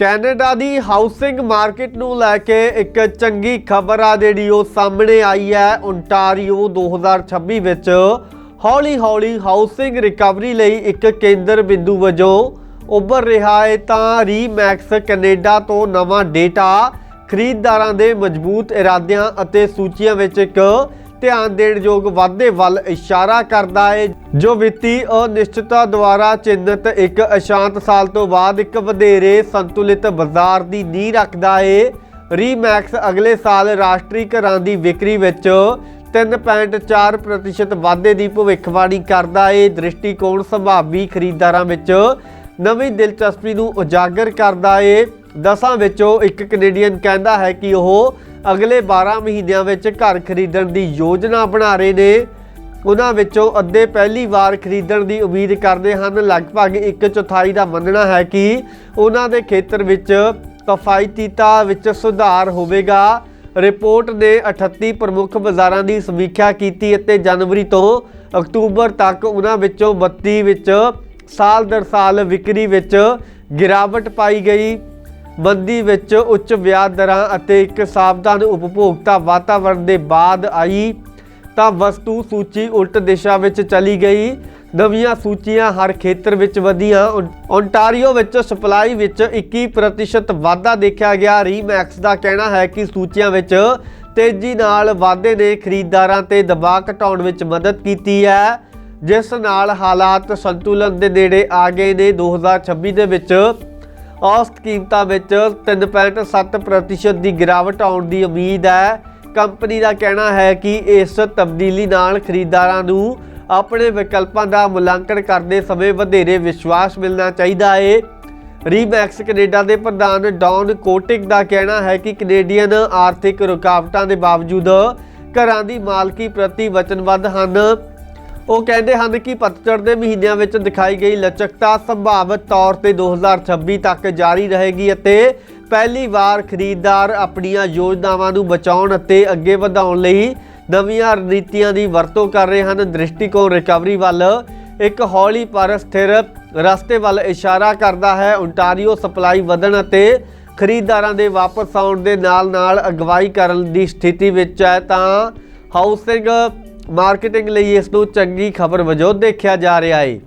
Canada ਦੀ housing market ਨੂੰ ਲੈ ਕੇ ਇੱਕ ਚੰਗੀ ਖਬਰ ਆ ਜਿਹੜੀ ਉਹ ਸਾਹਮਣੇ ਆਈ ਹੈ। ਓਨਟਾਰੀਓ 2026 ਵਿੱਚ ਹੌਲੀ-ਹੌਲੀ ਹਾਊਸਿੰਗ ਰਿਕਵਰੀ ਲਈ ਇੱਕ ਕੇਂਦਰ ਬਿੰਦੂ ਵਜੋਂ ਉੱਭਰ ਰਿਹਾ ਹੈ। ਤਾਂ ਰੀਮੈਕਸ ਕੈਨੇਡਾ ਤੋਂ ਨਵਾਂ ਡੇਟਾ ਖਰੀਦਦਾਰਾਂ ਦੇ ਮਜ਼ਬੂਤ ਇਰਾਦਿਆਂ ਅਤੇ ਸੂਚੀਆਂ ਵਿੱਚ ਇੱਕ ਧਿਆਨ ਦੇਣ ਯੋਗ ਵਾਧੇ ਵੱਲ ਇਸ਼ਾਰਾ ਕਰਦਾ ਹੈ ਜੋ ਵਿੱਤੀ ਅਨਿਸ਼ਚਿਤਤਾ ਦੁਆਰਾ ਚਿੰਨਤ ਇੱਕ ਅਸ਼ਾਂਤ ਸਾਲ ਤੋਂ ਬਾਅਦ ਇੱਕ ਵਧੇਰੇ ਸੰਤੁਲਿਤ ਬਾਜ਼ਾਰ ਦੀ ਨੀਂਹ ਰੱਖਦਾ ਹੈ ਰੀਮੈਕਸ ਅਗਲੇ ਸਾਲ ਰਾਸ਼ਟਰੀ ਘਰਾਂ ਦੀ ਵਿਕਰੀ ਵਿੱਚ 3.4% ਵਾਧੇ ਦੀ ਭਵਿੱਖਬਾਣੀ ਕਰਦਾ ਹੈ ਦ੍ਰਿਸ਼ਟੀਕੋਣ ਸੰਭਾਵੀ ਖਰੀਦਦਾਰਾਂ ਵਿੱਚ ਨਵੀਂ ਦਿਲਚਸਪੀ ਨੂੰ ਉਜਾਗਰ ਕਰਦਾ ਹੈ ਦਸਾਂ ਵਿੱਚੋਂ ਇੱਕ ਕੈਨੇਡੀਅਨ ਕਹਿੰਦਾ ਹੈ ਕਿ ਉਹ ਅਗਲੇ 12 ਮਹੀਨਿਆਂ ਵਿੱਚ ਘਰ ਖਰੀਦਣ ਦੀ ਯੋਜਨਾ ਬਣਾ ਰਹੇ ਨੇ। ਉਹਨਾਂ ਵਿੱਚੋਂ ਅੱਧੇ ਪਹਿਲੀ ਵਾਰ ਖਰੀਦਣ ਦੀ ਉਮੀਦ ਕਰਦੇ ਹਨ। ਲਗਭਗ ਇੱਕ ਚੌਥਾਈ ਦਾ ਮੰਨਣਾ ਹੈ ਕਿ ਉਹਨਾਂ ਦੇ ਖੇਤਰ ਵਿੱਚ ਕਿਫਾਇਤੀਤਾ ਵਿੱਚ ਸੁਧਾਰ ਹੋਵੇਗਾ। ਰਿਪੋਰਟ ਨੇ 38 ਪ੍ਰਮੁੱਖ ਬਾਜ਼ਾਰਾਂ ਦੀ ਸਮੀਖਿਆ ਕੀਤੀ ਅਤੇ ਜਨਵਰੀ ਤੋਂ ਅਕਤੂਬਰ ਤੱਕ ਉਹਨਾਂ ਵਿੱਚੋਂ 32 ਵਿੱਚ ਸਾਲ ਦਰ ਸਾਲ ਵਿਕਰੀ ਵਿੱਚ ਗਿਰਾਵਟ ਪਾਈ ਗਈ। ਮੰਦੀ ਵਿੱਚ ਉੱਚ ਵਿਆਜ ਦਰਾਂ ਅਤੇ ਇੱਕ ਸਾਵਧਾਨ ਉਪਭੋਗਤਾ ਵਾਤਾਵਰਣ ਦੇ ਬਾਅਦ ਆਈ, ਤਾਂ ਵਸਤੂ ਸੂਚੀ ਉਲਟ ਦਿਸ਼ਾ ਵਿੱਚ ਚਲੀ ਗਈ। ਨਵੀਆਂ ਸੂਚੀਆਂ ਹਰ ਖੇਤਰ ਵਿੱਚ ਵਧੀਆਂ। ਓਨ- ਓਨਟਾਰੀਓ ਵਿੱਚ ਸਪਲਾਈ ਵਿੱਚ 21% ਵਾਧਾ ਦੇਖਿਆ ਗਿਆ। ਰੀਮੈਕਸ ਦਾ ਕਹਿਣਾ ਹੈ ਕਿ ਸੂਚੀਆਂ ਵਿੱਚ ਤੇਜ਼ੀ ਨਾਲ ਵਾਧੇ ਨੇ ਖਰੀਦਦਾਰਾਂ ਤੇ ਦਬਾਅ ਘਟਾਉਣ ਵਿੱਚ ਮਦਦ ਕੀਤੀ ਹੈ। ਜਿਸ ਨਾਲ ਹਾਲਾਤ ਸੰਤੁਲਨ ਦੇ ਨੇੜੇ ਆ ਗਏ ਨੇ। 2026 ਦੇ ਵਿੱਚ ਔਸਤ ਕੀਮਤਾਂ ਵਿੱਚ 3.7% ਦੀ ਗਿਰਾਵਟ ਆਉਣ ਦੀ ਉਮੀਦ ਹੈ। ਕੰਪਨੀ ਦਾ ਕਹਿਣਾ ਹੈ ਕਿ ਇਸ ਤਬਦੀਲੀ ਨਾਲ ਖਰੀਦਦਾਰਾਂ ਨੂੰ ਆਪਣੇ ਵਿਕਲਪਾਂ ਦਾ ਮੁਲਾਂਕਣ ਕਰਦੇ ਸਮੇਂ ਵਧੇਰੇ ਵਿਸ਼ਵਾਸ ਮਿਲਣਾ ਚਾਹੀਦਾ ਹੈ ਰੀਮੈਕਸ ਕੈਨੇਡਾ ਦੇ ਪ੍ਰਧਾਨ ਡੌਨ ਕੋਟਿਕ ਦਾ ਕਹਿਣਾ ਹੈ ਕਿ ਕੈਨੇਡੀਅਨ ਆਰਥਿਕ ਰੁਕਾਵਟਾਂ ਦੇ ਬਾਵਜੂਦ ਘਰਾਂ ਦੀ ਮਾਲਕੀ ਪ੍ਰਤੀ ਵਚਨਬੱਧ ਹਨ। ਉਹ ਕਹਿੰਦੇ ਹਨ ਕਿ ਪਤਝੜ ਦੇ ਮਹੀਨਿਆਂ ਵਿੱਚ ਦਿਖਾਈ ਗਈ ਲਚਕਤਾ ਸੰਭਾਵਿਤ ਤੌਰ ਤੇ 2026 ਤੱਕ ਜਾਰੀ ਰਹੇਗੀ ਅਤੇ ਪਹਿਲੀ ਵਾਰ ਖਰੀਦਦਾਰ ਆਪਣੀਆਂ ਯੋਜਨਾਵਾਂ ਨੂੰ ਬਚਾਉਣ ਅਤੇ ਅੱਗੇ ਵਧਾਉਣ ਲਈ ਨਵੀਆਂ ਰਣਨੀਤੀਆਂ ਦੀ ਵਰਤੋਂ ਕਰ ਰਹੇ ਹਨ। ਦ੍ਰਿਸ਼ਟੀਕੋਣ ਰਿਕਵਰੀ ਵੱਲ ਇੱਕ ਹੌਲੀ ਪਰ ਸਥਿਰ ਰਸਤੇ ਵੱਲ ਇਸ਼ਾਰਾ ਕਰਦਾ ਹੈ। ਓਨਟਾਰੀਓ ਸਪਲਾਈ ਵਧਣ ਅਤੇ ਖਰੀਦਦਾਰਾਂ ਦੇ ਵਾਪਸ ਆਉਣ ਦੇ ਨਾਲ-ਨਾਲ ਅਗਵਾਈ ਕਰਨ ਦੀ ਸਥਿਤੀ ਵਿੱਚ ਹੈ ਤਾਂ ਹਾਊਸਿੰਗ ਮਾਰਕੀਟਿੰਗ ਲਈ ਇਸ ਨੂੰ ਚੰਗੀ ਖਬਰ ਵਜੋਂ ਦੇਖਿਆ ਜਾ ਰਿਹਾ ਹੈ।